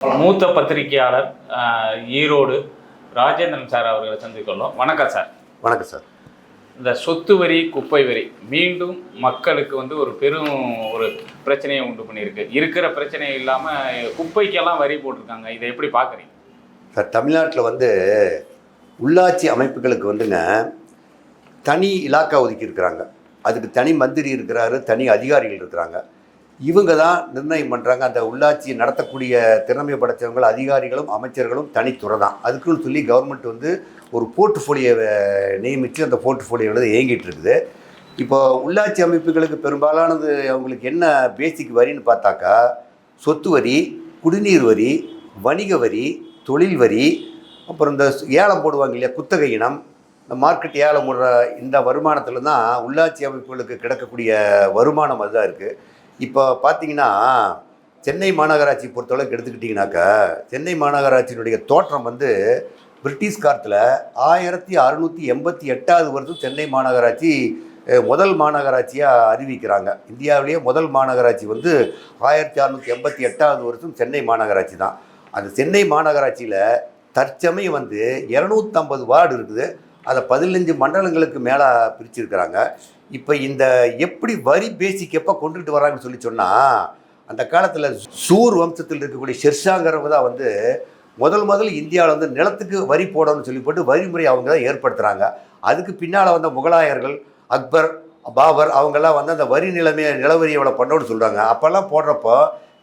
மூத்த பத்திரிகையாளர் ஈரோடு ராஜேந்திரன் சார் அவர்களை சந்திக்கொள்ளும் வணக்கம் சார். வணக்கம் சார். இந்த சொத்து வரி குப்பை வரி மீண்டும் மக்களுக்கு வந்து ஒரு பெரும் ஒரு பிரச்சனையை உண்டு பண்ணியிருக்கு. இருக்கிற பிரச்சனை இல்லாமல் குப்பைக்கெல்லாம் வரி போட்டிருக்காங்க. இதை எப்படி பார்க்குறீங்க? சார் தமிழ்நாட்டில் வந்து உள்ளாட்சி அமைப்புகளுக்கு வந்துங்க தனி இலாக்கா ஒதுக்கி இருக்கிறாங்க அதுக்கு தனி மந்திரி இருக்கிறாரு தனி அதிகாரிகள் இருக்கிறாங்க. இவங்க தான் நிர்ணயம் பண்ணுறாங்க அந்த உள்ளாட்சி நடத்தக்கூடிய திறமை படைத்தவங்க அதிகாரிகளும் அமைச்சர்களும் தனித்துறை தான் அதுக்குன்னு சொல்லி கவர்மெண்ட் வந்து ஒரு போர்ட்ஃபோலியோவை நியமித்து அந்த போர்ட்ஃபோலியோவில் இயங்கிட்டு இருக்குது. இப்போ உள்ளாட்சி அமைப்புகளுக்கு பெரும்பாலானது அவங்களுக்கு என்ன பேசிக் வரின்னு பார்த்தாக்கா சொத்து வரி குடிநீர் வரி வணிக வரி தொழில் வரி அப்புறம் இந்த ஏலம் போடுவாங்க இல்லையா குத்தகை இனம் இந்த மார்க்கெட் ஏலம் போடுற இந்த வருமானத்தில் தான் உள்ளாட்சி அமைப்புகளுக்கு கிடைக்கக்கூடிய வருமானம் அதுதான் இருக்குது இப்போ பார்த்தீங்கன்னா சென்னை மாநகராட்சி பொறுத்தளவுக்கு எடுத்துக்கிட்டிங்கனாக்கா சென்னை மாநகராட்சியினுடைய தோற்றம் வந்து பிரிட்டிஷ் காலத்தில் ஆயிரத்தி அறுநூற்றி எண்பத்தி எட்டாவது வருஷம் சென்னை மாநகராட்சி முதல் மாநகராட்சியாக அறிவிக்கிறாங்க. இந்தியாவிலேயே முதல் மாநகராட்சி வந்து ஆயிரத்தி அறுநூற்றி எண்பத்தி எட்டாவது வருஷம் சென்னை மாநகராட்சி தான். அந்த சென்னை மாநகராட்சியில் தற்சமயம் வந்து இரநூத்தம்பது வார்டு இருக்குது. அதை பதினஞ்சு மண்டலங்களுக்கு மேலே பிரிச்சிருக்கிறாங்க. இப்போ இந்த எப்படி வரி பேசிக் எப்போ கொண்டுகிட்டு வராங்கன்னு சொல்லி சொன்னால் அந்த காலத்தில் சூர் வம்சத்தில் இருக்கக்கூடிய ஷெர்ஷாங்கிறவங்க தான் வந்து முதல் முதல் இந்தியாவில் வந்து நிலத்துக்கு வரி போடணும்னு சொல்லி போட்டு வரிமுறை அவங்க தான் ஏற்படுத்துகிறாங்க அதுக்கு பின்னால் வந்த முகலாயர்கள் அக்பர் பாபர் அவங்கெல்லாம் வந்து அந்த வரி நிலைமையை நிலவரி எவ்வளோ பண்ணணும்னு சொல்கிறாங்க அப்போல்லாம் போடுறப்போ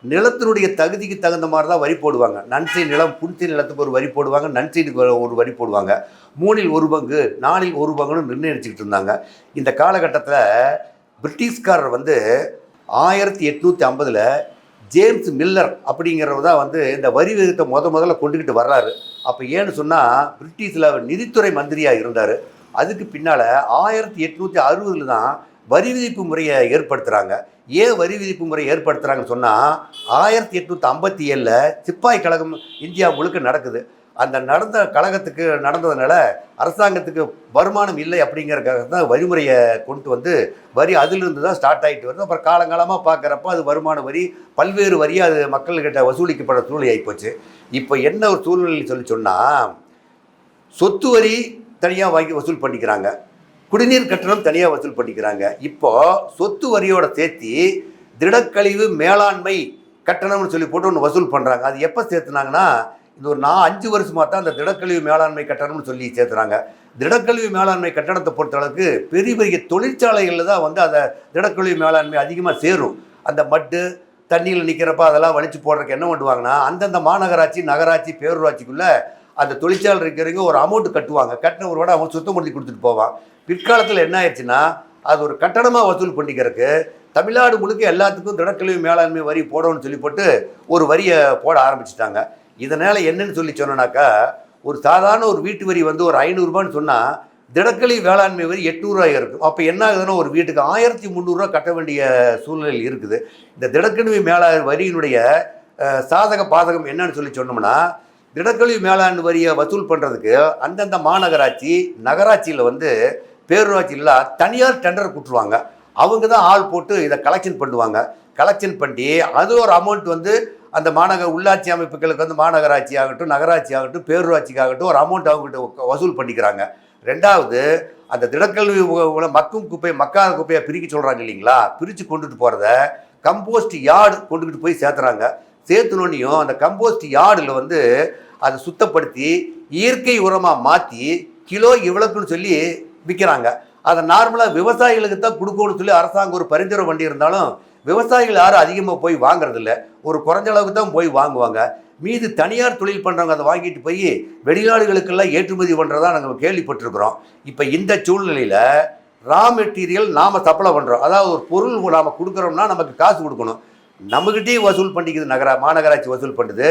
நிலத்தினுடைய தகுதிக்கு தகுந்த மாதிரி தான் வரி போடுவாங்க. நன்சை நிலம் புன்சை நிலத்துக்கு ஒரு வரி போடுவாங்க நன்சைக்கு ஒரு- ஒரு வரி போடுவாங்க. மூணில் ஒரு பங்கு நாலில் ஒரு பங்குன்னு நிர்ணயிச்சுக்கிட்டு இருந்தாங்க. இந்த காலகட்டத்தில் பிரிட்டிஷ்காரர் வந்து ஆயிரத்தி எட்நூற்றி ஐம்பதில் ஜேம்ஸ் மில்லர் அப்படிங்கிறவர் தான் வந்து இந்த வரி விகிதத்தை முத முதல்ல கொண்டுக்கிட்டு வர்றாரு. அப்போ ஏன்னு சொன்னால் பிரிட்டிஷில் நிதித்துறை மந்திரியாக இருந்தார். அதுக்கு பின்னால் ஆயிரத்தி எட்நூற்றி அறுபதில் தான் வரி விதிப்பு முறையை ஏற்படுத்துகிறாங்க ஏன் வரி விதிப்பு முறை ஏற்படுத்துகிறாங்கன்னு சொன்னால் ஆயிரத்தி எட்நூற்றி ஐம்பத்தி ஏழில் சிப்பாய் கழகம் இந்தியா முழுக்க நடக்குது. அந்த நடந்த கழகத்துக்கு நடந்ததுனால அரசாங்கத்துக்கு வருமானம் இல்லை அப்படிங்கிறக்காக தான் வரிமுறையை கொண்டு வந்து வரி அதிலிருந்து தான் ஸ்டார்ட் ஆகிட்டு வருது. அப்புறம் காலங்காலமாக பார்க்குறப்ப அது வருமான வரி பல்வேறு வரியாக அது மக்கள்கிட்ட வசூலிக்கப்படுற சூழ்நிலை ஆகிப்போச்சு இப்போ என்ன ஒரு சூழ்நிலை சொல்லி சொன்னால் சொத்து வரி தனியாக வாங்கி வசூல் பண்ணிக்கிறாங்க. குடிநீர் கட்டணம் தனியாக வசூல் பண்ணிக்கிறாங்க. இப்போ சொத்து வரியோட சேர்த்து திடக்கழிவு மேலாண்மை கட்டணம்னு சொல்லி போட்டு ஒன்று வசூல் பண்ணுறாங்க அது எப்போ சேர்த்துனாங்கன்னா இது ஒரு நான் அஞ்சு வருஷமாக தான் அந்த திடக்கழிவு மேலாண்மை கட்டணம்னு சொல்லி சேர்த்துறாங்க. திடக்கழிவு மேலாண்மை கட்டணத்தை பொறுத்தளவுக்கு பெரிய பெரிய தொழிற்சாலைகளில் தான் வந்து அதை திடக்கழிவு மேலாண்மை அதிகமாக சேரும். அந்த மட்டு தண்ணியில் நிற்கிறப்ப அதெல்லாம் வலிச்சு போடுறதுக்கு என்ன பண்ணுவாங்கன்னா அந்தந்த மாநகராட்சி நகராட்சி பேரூராட்சிக்குள்ளே அந்த தொழிற்சாலை இருக்கிறவங்க ஒரு அமௌண்ட் கட்டுவாங்க. கட்டின ஒரு அவங்க சுத்தம் சுத்தப்படுத்தி கொடுத்துட்டு போவான். பிற்காலத்தில் என்ன ஆயிடுச்சுன்னா அது ஒரு கட்டணமாக வசூல் பண்ணிக்கிறதுக்கு தமிழ்நாடு முழுக்க எல்லாத்துக்கும் திடக்கழிவு மேலாண்மை வரி போடணும்னு சொல்லி போட்டு ஒரு வரியை போட ஆரம்பிச்சிட்டாங்க. இதனால் என்னன்னு சொல்லி சொன்னோன்னாக்கா ஒரு சாதாரண ஒரு வீட்டு வரி வந்து ஒரு ஐநூறுரூபான்னு சொன்னால் திடக்கழிவு வேளாண்மை வரி எட்நூறுரூவா இருக்கும். அப்போ என்ன ஆகுதுன்னா ஒரு வீட்டுக்கு ஆயிரத்தி முந்நூறுரூவா கட்ட வேண்டிய சூழ்நிலை இருக்குது. இந்த திடக்கழிவு மேலா வரியினுடைய சாதக பாதகம் என்னன்னு சொல்லி சொன்னோம்னா திடக்கழிவு மேலாண் வரியை வசூல் பண்ணுறதுக்கு அந்தந்த மாநகராட்சி நகராட்சியில் வந்து பேரூராட்சியில் தனியார் டெண்டர் கொடுத்துருவாங்க அவங்க தான் ஆள் போட்டு இதை கலெக்ஷன் பண்ணுவாங்க. கலெக்ஷன் பண்ணி அது ஒரு அமௌண்ட் வந்து அந்த மாநகர உள்ளாட்சி அமைப்புகளுக்கு வந்து மாநகராட்சி ஆகட்டும் நகராட்சி ஆகட்டும் பேரூராட்சிக்காகட்டும் ஒரு அமௌண்ட் அவங்ககிட்ட வசூல் பண்ணிக்கிறாங்க. ரெண்டாவது அந்த திடக்கல்வி மக்கும் குப்பை மக்காத குப்பையை பிரிக்க சொல்கிறாங்க இல்லைங்களா? பிரித்து கொண்டுட்டு போகிறத கம்போஸ்ட் யார்டு கொண்டுக்கிட்டு போய் சேர்த்துறாங்க. சேர்த்துனோன்னையும் அந்த கம்போஸ்ட் யார்டில் வந்து அதை சுத்தப்படுத்தி இயற்கை உரமாக மாற்றி கிலோ இவ்வளோக்குன்னு சொல்லி விற்கிறாங்க அதை நார்மலாக விவசாயிகளுக்கு தான் கொடுக்கணும்னு சொல்லி அரசாங்கம் ஒரு பரிந்துரை பண்ணி இருந்தாலும் விவசாயிகள் யாரும் அதிகமாக போய் வாங்குறதில்ல. ஒரு குறைஞ்ச அளவுக்கு தான் போய் வாங்குவாங்க. மீது தனியார் தொழில் பண்ணுறவங்க அதை வாங்கிட்டு போய் வெளிநாடுகளுக்கெல்லாம் ஏற்றுமதி பண்ணுறதா நாங்கள் கேள்விப்பட்டிருக்கிறோம். இப்போ இந்த சூழ்நிலையில் ரா மெட்டீரியல் நாம் சப்ளை பண்ணுறோம் அதாவது ஒரு பொருள் நாம் கொடுக்குறோம்னா நமக்கு காசு கொடுக்கணும். நம்மகிட்டயும் வசூல் பண்ணிக்குது நகரா மாநகராட்சி வசூல் பண்ணுது.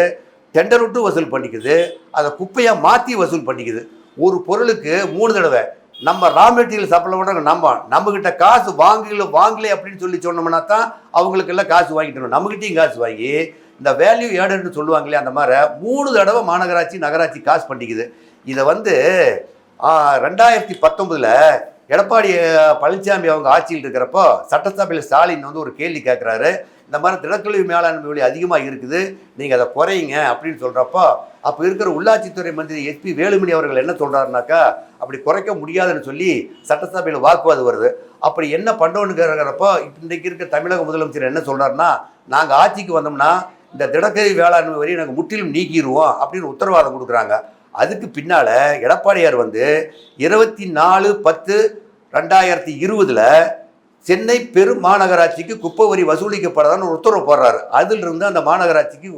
டெண்டர் விட்டு வசூல் பண்ணிக்குது. அதை குப்பையாக மாற்றி வசூல் பண்ணிக்குது. ஒரு பொருளுக்கு மூணு தடவை. நம்ம ரா மெட்டீரியல் சப்ளை பண்ணுறாங்க நம்ம நம்மக்கிட்ட காசு வாங்கல வாங்கலை அப்படின்னு சொல்லி சொன்னோம்னா தான் அவங்களுக்கெல்லாம் காசு வாங்கிட்டணும் நம்மகிட்டயும் காசு வாங்கி இந்த வேல்யூ ஏடுன்னு சொல்லுவாங்களே அந்த மாதிரி மூணு தடவை மாநகராட்சி நகராட்சி காசு பண்ணிக்குது. இதை வந்து ரெண்டாயிரத்தி பத்தொம்பதில் எடப்பாடி பழனிசாமி அவங்க ஆட்சியில் இருக்கிறப்போ சட்டசபையில் ஸ்டாலின் வந்து ஒரு கேள்வி கேட்குறாரு இந்த மாதிரி திடக்கழிவு மேலாண்மை வழி அதிகமாக இருக்குது. நீங்கள் அதை குறையுங்க அப்படின்னு சொல்கிறப்போ அப்போ இருக்கிற உள்ளாட்சித்துறை மந்திரி எஸ்பி வேலுமணி அவர்கள் என்ன சொல்கிறாருனாக்கா அப்படி குறைக்க முடியாதுன்னு சொல்லி சட்டசபையில் வாக்குவாதம் வருது. அப்படி என்ன பண்ணோன்னுங்கிறப்போ இன்றைக்கு இருக்க தமிழக முதலமைச்சர் என்ன சொல்கிறாருன்னா நாங்கள் ஆட்சிக்கு வந்தோம்னா இந்த திடக்கழிவு வேளாண்மை வரி நாங்கள் முற்றிலும் நீக்கிடுவோம் அப்படின்னு உத்தரவாதம் கொடுக்குறாங்க. அதுக்கு பின்னால் எடப்பாடியார் வந்து இருபத்தி நாலு பத்து ரெண்டாயிரத்தி இருபதில் சென்னை பெரும் மாநகராட்சிக்கு குப்பை வரி வசூலிக்கப்படாதான்னு ஒரு உத்தரவு போடுறாரு. அதிலிருந்து அந்த மாநகராட்சிக்கு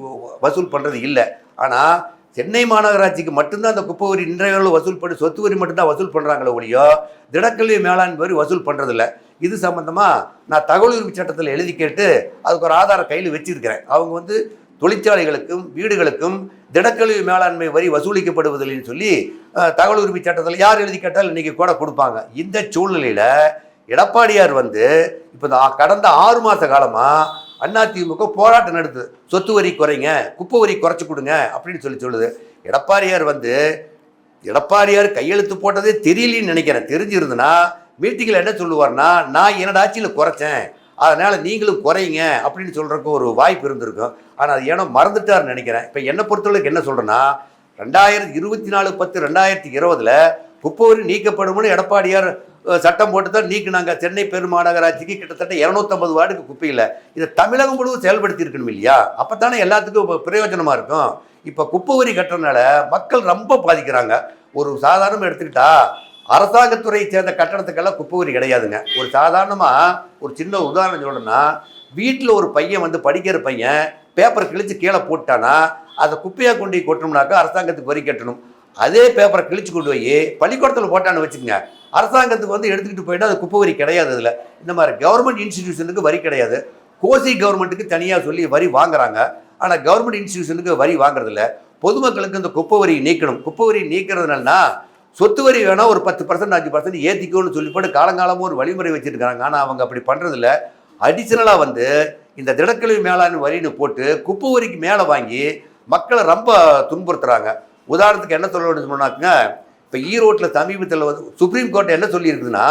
வசூல் பண்ணுறது இல்லை. ஆனால் சென்னை மாநகராட்சிக்கு மட்டும்தான் அந்த குப்பை வரி இன்றைய வசூல் பண்ணி சொத்து வரி மட்டும்தான் வசூல் பண்ணுறாங்களே ஒழியோ திடக்கல்வி மேலாண்மை வரி வசூல் பண்ணுறதில்ல இது சம்மந்தமாக நான் தகவல் உரிமை சட்டத்தில் எழுதி கேட்டு அதுக்கு ஒரு ஆதாரம் கையில் வச்சிருக்கிறேன். அவங்க வந்து தொழிற்சாலைகளுக்கும் வீடுகளுக்கும் திடக்கழிவு மேலாண்மை வரி வசூலிக்கப்படுவதில்லைன்னு சொல்லி தகவல் உரிமை சட்டத்தில் யார் எழுதி கேட்டாலும் இன்றைக்கி கூட கொடுப்பாங்க. இந்த சூழ்நிலையில் எடப்பாடியார் வந்து இப்போ இந்த கடந்த ஆறு மாத காலமாக அதிமுக போராட்டம் நடத்துது. சொத்து வரி குறைங்க குப்பை வரி குறைச்சி கொடுங்க அப்படின்னு சொல்லி சொல்லுது. எடப்பாடியார் வந்து எடப்பாடியார் கையெழுத்து போட்டதே தெரியலன்னு நினைக்கிறேன். தெரிஞ்சிருந்துன்னா மீட்டிங்கில் என்ன சொல்லுவார்னா நான் என்னோட ஆட்சியில் குறைச்சேன். அதனால் நீங்களும் குறையுங்க அப்படின்னு சொல்கிறதுக்கு ஒரு வாய்ப்பு இருந்திருக்கும். ஆனால் அது ஏனோ மறந்துட்டார்னு நினைக்கிறேன். இப்போ என்னை பொறுத்தவரைக்கும் என்ன சொல்கிறேன்னா ரெண்டாயிரத்தி இருபத்தி நாலு பத்து ரெண்டாயிரத்தி இருபதில் குப்பை வரி நீக்கப்படும்னு எடப்பாடியார் சட்டம் போட்டு தான் நீக்கினாங்க. சென்னை பெருமாநகராட்சிக்கு கிட்டத்தட்ட இரநூத்தம்பது வார்டுக்கு குப்பையில். இதை தமிழகம் முழுவதும் செயல்படுத்தி இருக்கணும் இல்லையா? அப்போ தானே எல்லாத்துக்கும் பிரயோஜனமாக இருக்கும். இப்போ குப்பை வரி கட்டுறதுனால மக்கள் ரொம்ப பாதிக்கிறாங்க. ஒரு சாதாரணமாக எடுத்துக்கிட்டா அரசாங்கத்துறையை சேர்ந்த கட்டணத்துக்கெல்லாம் குப்பை வரி கிடையாதுங்க. ஒரு சாதாரணமாக ஒரு சின்ன உதாரணம் சொல்லணும்னா வீட்டில் ஒரு பையன் வந்து படிக்கிற பையன் பேப்பர் கிழிச்சு கீழே போட்டானா அதை குப்பையாக கொண்டு கொட்டணும்னாக்கா அரசாங்கத்துக்கு வரி கட்டணும். அதே பேப்பரை கிழிச்சு கொண்டு போய் பள்ளிக்கூடத்தில் போட்டான்னு வச்சுக்கோங்க. அரசாங்கத்துக்கு வந்து எடுத்துக்கிட்டு போயிட்டு அது குப்பை வரி கிடையாது அதில். இந்த மாதிரி கவர்மெண்ட் இன்ஸ்டிடியூஷனுக்கு வரி கிடையாது. கோசி கவர்மெண்ட்டுக்கு தனியாக சொல்லி வரி வாங்குறாங்க. ஆனால் கவர்மெண்ட் இன்ஸ்டிடியூஷனுக்கு வரி வாங்குறதில்ல. பொதுமக்களுக்கு இந்த குப்பை வரி நீக்கணும். குப்பை வரி நீக்கிறதுனாலனா சொத்து வரி வேணால் ஒரு பத்து பர்சன்ட் அஞ்சு பர்சன்ட் ஏற்றிக்கோன்னு சொல்லி போட்டு காலங்காலமும் ஒரு வழிமுறை வச்சுருக்காங்க ஆனால் அவங்க அப்படி பண்ணுறதில்ல அடிஷ்னலாக வந்து இந்த திடக்கழிவு மேலாண்மை வரின்னு போட்டு குப்பை வரிக்கு மேலே வாங்கி மக்களை ரொம்ப துன்புறுத்துறாங்க. உதாரணத்துக்கு என்ன சொல்ல வேண்டியது சொன்னாக்குங்க இப்போ ஈரோட்டில் சமீபத்தில் வந்து சுப்ரீம் கோர்ட் என்ன சொல்லியிருக்குதுன்னா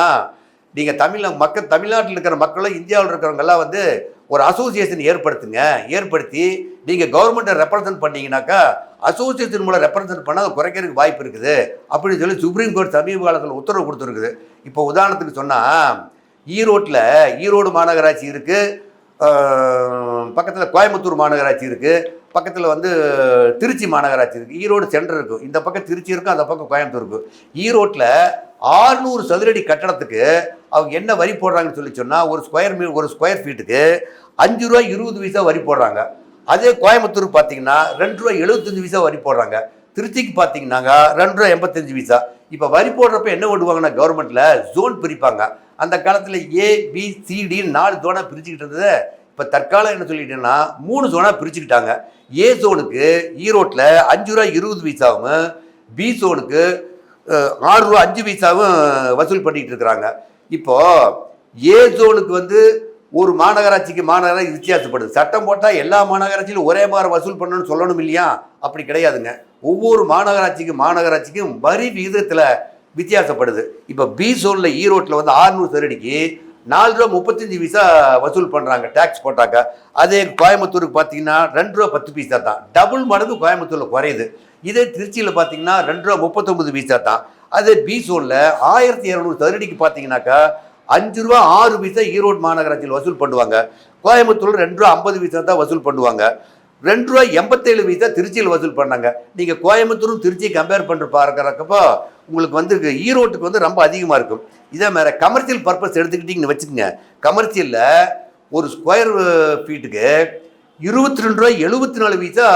நீங்கள் தமிழ் மக்கள் தமிழ்நாட்டில் இருக்கிற மக்களும் இந்தியாவில் இருக்கிறவங்கெல்லாம் வந்து ஒரு அசோசியேஷன் ஏற்படுத்துங்க. ஏற்படுத்தி நீங்கள் கவர்மெண்ட்டை ரெப்ரசன்ட் பண்ணீங்கன்னாக்கா அசோசியேஷன் மூலம் ரெப்ரசன்ட் பண்ணால் குறைக்கிறதுக்கு வாய்ப்பு இருக்குது. அப்படின்னு சொல்லி சுப்ரீம் கோர்ட் சமீப காலத்தில் உத்தரவு கொடுத்துருக்குது. இப்போ உதாரணத்துக்கு சொன்னால் ஈரோட்டில் ஈரோடு மாநகராட்சி இருக்குது பக்கத்தில் கோயம்புத்தூர் மாநகராட்சி இருக்குது பக்கத்தில் வந்து திருச்சி மாநகராட்சி இருக்குது ஈரோடு சென்டர் இருக்கும் இந்த பக்கம் திருச்சி இருக்கும் அந்த பக்கம் கோயம்புத்தூர் இருக்கும். ஈரோட்டில் ஆறுநூறு சதுரடி கட்டடத்துக்கு அவங்க என்ன வரி போடுறாங்கன்னு சொல்லி சொன்னால் ஒரு ஸ்கொயர் மீ ஒரு ஸ்கொயர் ஃபீட்டுக்கு அஞ்சு ரூபா இருபது பைசா வரி போடுறாங்க. அதே கோயம்புத்தூர் பார்த்தீங்கன்னா ரெண்டு ரூபா எழுபத்தஞ்சு பைசா வரி போடுறாங்க. திருச்சிக்கு பார்த்தீங்கன்னாங்க ரெண்டு ரூபா எண்பத்தஞ்சு பைசா இப்போ வரி போடுறப்ப என்ன பண்ணுவாங்கன்னா கவர்மெண்ட்டில் ஜோன் பிரிப்பாங்க. அந்த காலத்தில் ஏ பி சிடின்னு நாலு ஜோனாக பிரிச்சுக்கிட்டு இருந்தது இப்போ தற்காலம் என்ன சொல்லிட்டேன்னா மூணு ஜோனாக பிரிச்சுக்கிட்டாங்க. ஏ ஜோனுக்கு ஈரோட்டில் அஞ்சு ரூபா இருபது பைசாவும் பி ஜோனுக்கு ஆறு ரூபா அஞ்சு பைசாவும் வசூல் பண்ணிக்கிட்டு இருக்கிறாங்க. இப்போ ஏ ஜோனுக்கு வந்து ஒரு மாநகராட்சிக்கு மாநகராட்சி வித்தியாசப்படுது. சட்டம் போட்டால் எல்லா மாநகராட்சியிலும் ஒரே மாதிரி வசூல் பண்ணணும்னு சொல்லணும் இல்லையா? அப்படி கிடையாதுங்க. ஒவ்வொரு மாநகராட்சிக்கும் மாநகராட்சிக்கும் வரி விகிதத்தில் வித்தியாசப்படுது. இப்போ பி சோனில் ஈரோட்டில் வந்து ஆறுநூறு சரடிக்கு நாலு ரூபா முப்பத்தஞ்சு பைசா வசூல் பண்ணுறாங்க டேக்ஸ் போட்டாக்க. அதே கோயம்புத்தூருக்கு பார்த்தீங்கன்னா ரெண்டு ரூபா பத்து பைசா தான். டபுள் மடங்கு கோயம்புத்தூரில் குறையுது. இதே திருச்சியில் பார்த்தீங்கன்னா ரெண்டு ரூபா முப்பத்தொம்பது பைசா தான். அதே பி சோனில் ஆயிரத்தி இரநூறு சதுரடிக்கு பார்த்தீங்கன்னாக்கா அஞ்சு ரூபா ஆறு பைசா ஈரோடு மாநகராட்சியில் வசூல் பண்ணுவாங்க. கோயம்புத்தூரில் ரெண்டு ரூபா ஐம்பது பைசா தான் வசூல் பண்ணுவாங்க. ரெண்டு ரூபாய் எண்பத்தேழு பைசா திருச்சியில் வசூல் பண்ணாங்க. நீங்கள் கோயம்புத்தூரும் திருச்சியை கம்பேர் பண்ணுற பார்க்குறக்கப்போ உங்களுக்கு வந்து ஈரோட்டுக்கு வந்து ரொம்ப அதிகமாக இருக்கும். இதே மாதிரி கமர்ஷியல் பர்பஸ் எடுத்துக்கிட்டிங்கன்னு வச்சுக்கோங்க. கமர்ஷியலில் ஒரு ஸ்கொயர் ஃபீட்டுக்கு இருபத்தி ரெண்டு ரூபாய் எழுபத்தி நாலு பைசா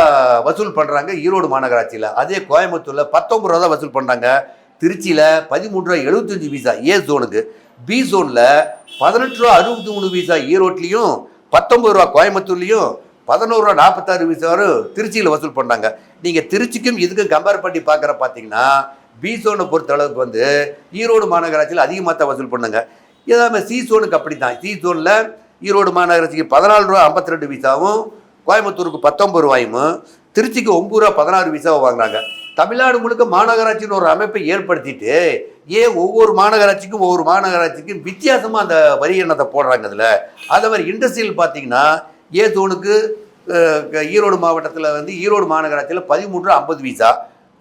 வசூல் பண்ணுறாங்க ஈரோடு மாநகராட்சியில். அதே கோயம்புத்தூரில் பத்தொம்பது ரூபா தான் வசூல் பண்ணுறாங்க திருச்சியில் பதிமூணு ரூபா எழுபத்தஞ்சு பைசா ஏ ஜோனுக்கு பி ஜோனில் பதினெட்டு ரூபா அறுபத்தி மூணு பைசா ஈரோட்லேயும் பத்தொம்பது ரூபா கோயம்புத்தூர்லேயும் பதினோரு ரூபா நாற்பத்தாறு பைசா திருச்சியில் வசூல் பண்ணாங்க. நீங்கள் திருச்சிக்கும் இதுக்கும் கம்பேர் பண்ணி பார்க்குற பார்த்தீங்கன்னா பி சோனை பொறுத்த அளவுக்கு வந்து ஈரோடு மாநகராட்சியில் அதிகமாக தான் வசூல் பண்ணாங்க. இதாமல் சி சோனுக்கு அப்படி தான் சி சோனில் ஈரோடு மாநகராட்சிக்கு பதினாலு ரூபா ஐம்பத்தி ரெண்டு பைசாவும் கோயம்புத்தூருக்கு பத்தொம்பது ரூபாயும் திருச்சிக்கு ஒம்பது ரூபா பதினாறு பைசாவும் வாங்குறாங்க. தமிழ்நாடு முழுக்க மாநகராட்சின்னு ஒரு அமைப்பை ஏற்படுத்திட்டு ஏன் ஒவ்வொரு மாநகராட்சிக்கும் ஒவ்வொரு மாநகராட்சிக்கும் வித்தியாசமாக அந்த வரி எண்ணத்தை போடுறாங்க அதில்? அதே மாதிரி இண்டஸ்ட்ரியல் பார்த்தீங்கன்னா ஏ சோனுக்கு ஈரோடு மாவட்டத்தில் வந்து ஈரோடு மாநகராட்சியில் பதிமூன்று ஐம்பது பைசா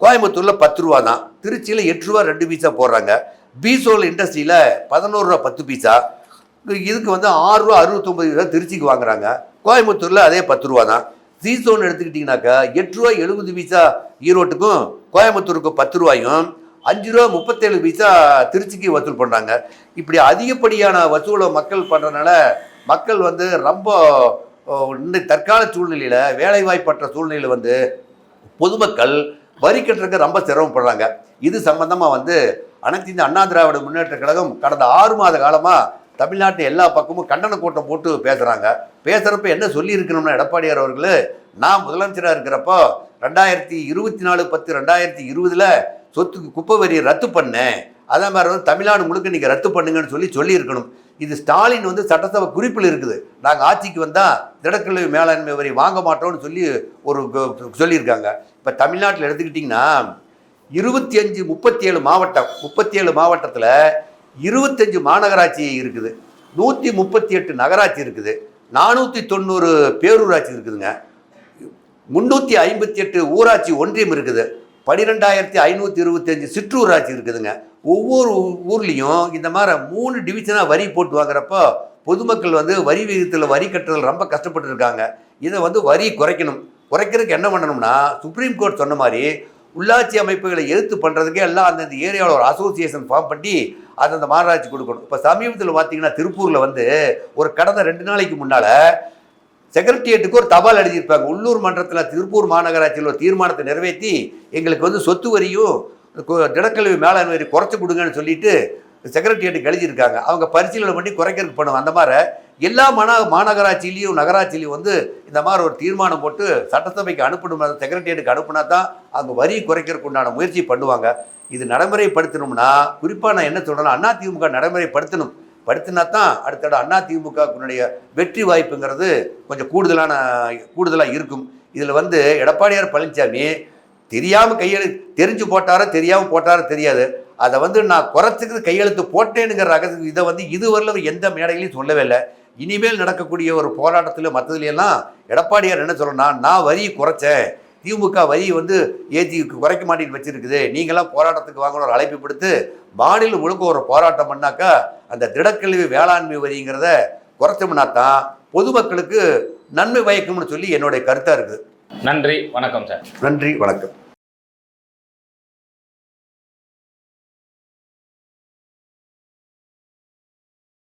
கோயம்புத்தூரில் பத்து ரூபா தான். திருச்சியில் எட்டு ரூபா ரெண்டு பைசா போடுறாங்க. பீசோல் இண்டஸ்ட்ரியில் பதினோரு ரூபா பத்து பைசா இதுக்கு வந்து ஆறு ரூபா அறுபத்தொம்பது ரூபா திருச்சிக்கு வாங்குறாங்க. கோயம்புத்தூரில் அதே பத்து ரூபா தான். சீசோன் எடுத்துக்கிட்டிங்கனாக்கா எட்டு ரூபா எழுபது பைசா ஈரோட்டுக்கும் கோயம்புத்தூருக்கும் பத்து ரூபாயும் அஞ்சு ரூபா முப்பத்தேழு பைசா திருச்சிக்கு வசூல் பண்ணுறாங்க இப்படி அதிகப்படியான வசூலை மக்கள் பண்ணுறதுனால மக்கள் வந்து ரொம்ப இந்த தற்கால சூழ்நிலையில் வேலைவாய்ப்பற்ற சூழ்நிலையில் வந்து பொதுமக்கள் வரி கட்டுறதுக்கு ரொம்ப சிரமப்படுறாங்க. இது சம்பந்தமாக வந்து அனைத்து இந்த அண்ணா திராவிட முன்னேற்ற கழகம் கடந்த ஆறு மாத காலமாக தமிழ்நாட்டு எல்லா பக்கமும் கண்டன கூட்டம் போட்டு பேசுகிறாங்க பேசுகிறப்ப என்ன சொல்லியிருக்கணும்னா எடப்பாடியார் அவர்கள் நான் முதலமைச்சராக இருக்கிறப்போ ரெண்டாயிரத்தி இருபத்தி நாலு பத்து ரெண்டாயிரத்தி இருபதில் சொத்துக்கு குப்பை வரியை ரத்து பண்ணேன். அதே மாதிரி வந்து தமிழ்நாடு முழுக்க நீங்கள் ரத்து பண்ணுங்கன்னு சொல்லி சொல்லியிருக்கணும். இது ஸ்டாலின் வந்து சட்டசபை குறிப்பில் இருக்குது. நாங்கள் ஆட்சிக்கு வந்தால் திடக்கழிவு மேலாண்மை வரி வாங்க மாட்டோம்னு சொல்லி ஒரு சொல்லியிருக்காங்க. இப்போ தமிழ்நாட்டில் எடுத்துக்கிட்டிங்கன்னா இருபத்தி அஞ்சு முப்பத்தி ஏழு மாவட்டம் முப்பத்தி ஏழு மாவட்டத்தில் இருபத்தஞ்சு மாநகராட்சி இருக்குது. நூற்றி முப்பத்தி எட்டு நகராட்சி இருக்குது. நானூற்றி தொண்ணூறு பேரூராட்சி இருக்குதுங்க. முந்நூற்றி ஐம்பத்தி எட்டு ஊராட்சி ஒன்றியம் இருக்குது. பன்னிரெண்டாயிரத்தி ஐநூற்றி இருபத்தஞ்சு சிற்றூராட்சி இருக்குதுங்க. ஒவ்வொரு ஊர்லேயும் இந்த மாதிரி மூணு டிவிஷனாக வரி போட்டு வாங்குறப்போ பொதுமக்கள் வந்து வரி விகிதத்தில் வரி கட்டுறதுல ரொம்ப கஷ்டப்பட்டு இருக்காங்க இதை வந்து வரி குறைக்கணும். குறைக்கிறதுக்கு என்ன பண்ணணும்னா சுப்ரீம் கோர்ட் சொன்ன மாதிரி உள்ளாட்சி அமைப்புகளை எதிர்த்து பண்ணுறதுக்கே எல்லாம் அந்தந்த ஏரியாவில் ஒரு அசோசியேஷன் ஃபார்ம் பண்ணி அது அந்த மாநகராட்சி கொடுக்கணும். இப்போ சமீபத்தில் பார்த்தீங்கன்னா திருப்பூரில் வந்து ஒரு கடந்த ரெண்டு நாளைக்கு முன்னால் செக்ரட்டரியேட்டுக்கு ஒரு தபால் எழுதியிருப்பாங்க. உள்ளூர் மன்றத்தில் திருப்பூர் மாநகராட்சியில் ஒரு தீர்மானத்தை நிறைவேற்றி எங்களுக்கு வந்து சொத்து வரியும் கு- திடக்கழிவு மேலாண்மை வரி குறைச்சி கொடுங்கன்னு சொல்லிட்டு செக்ரட்டரியேட்டுக்கு எழுதியிருக்காங்க. அவங்க பரிசீலனை பண்ணி குறைக்கிறதுக்கு பண்ணுவாங்க. அந்த மாதிரி எல்லா மாந மாநகராட்சியிலையும் நகராட்சியிலையும் வந்து இந்த மாதிரி ஒரு தீர்மானம் போட்டு சட்டசபைக்கு அனுப்பணும் செக்ரட்டரியேட்டுக்கு அனுப்புனா தான் அவங்க வரி குறைக்கிறதுக்கு உண்டான முயற்சி பண்ணுவாங்க. இது நடைமுறைப்படுத்தணும்னா குறிப்பாக நான் என்ன சொல்கிறேன்னா அதிமுக நடைமுறைப்படுத்தணும். படுத்தினா தான் அடுத்தட அண்ணா திமுகவினுடைய வெற்றி வாய்ப்புங்கிறது கொஞ்சம் கூடுதலான கூடுதலாக இருக்கும். இதில் வந்து எடப்பாடியார் பழனிசாமி தெரியாமல் கையெழு தெரிஞ்சு போட்டாரோ தெரியாமல் போட்டாரோ தெரியாது. அதை வந்து நான் குறைச்சிக்கிறது கையெழுத்து போட்டேனுங்கிற ரகசியம் இதை வந்து இதுவரையிலும் எந்த மேடையிலையும் சொல்லவே இல்லை. இனிமேல் நடக்கக்கூடிய ஒரு போராட்டத்தில் மற்றதுலையெல்லாம் எடப்பாடியார் என்ன சொல்லணும்னா நான் வரி குறைச்சேன். திமுக வரி வந்து ஏற்றி குறைக்க மாட்டேன்னு வச்சிருக்குது. நீங்களாம் போராட்டத்துக்கு வாங்கணும் ஒரு அழைப்பு கொடுத்து மாநிலம் முழுக்க ஒரு போராட்டம் பண்ணாக்கா அந்த திடக்கழிவு வேளாண்மை வரிங்கிறத குறைச்சோம்னா தான் பொதுமக்களுக்கு நன்மை பயக்கும்னு சொல்லி என்னுடைய கருத்தாக இருக்குது. நன்றி. வணக்கம் சார். நன்றி. வணக்கம்.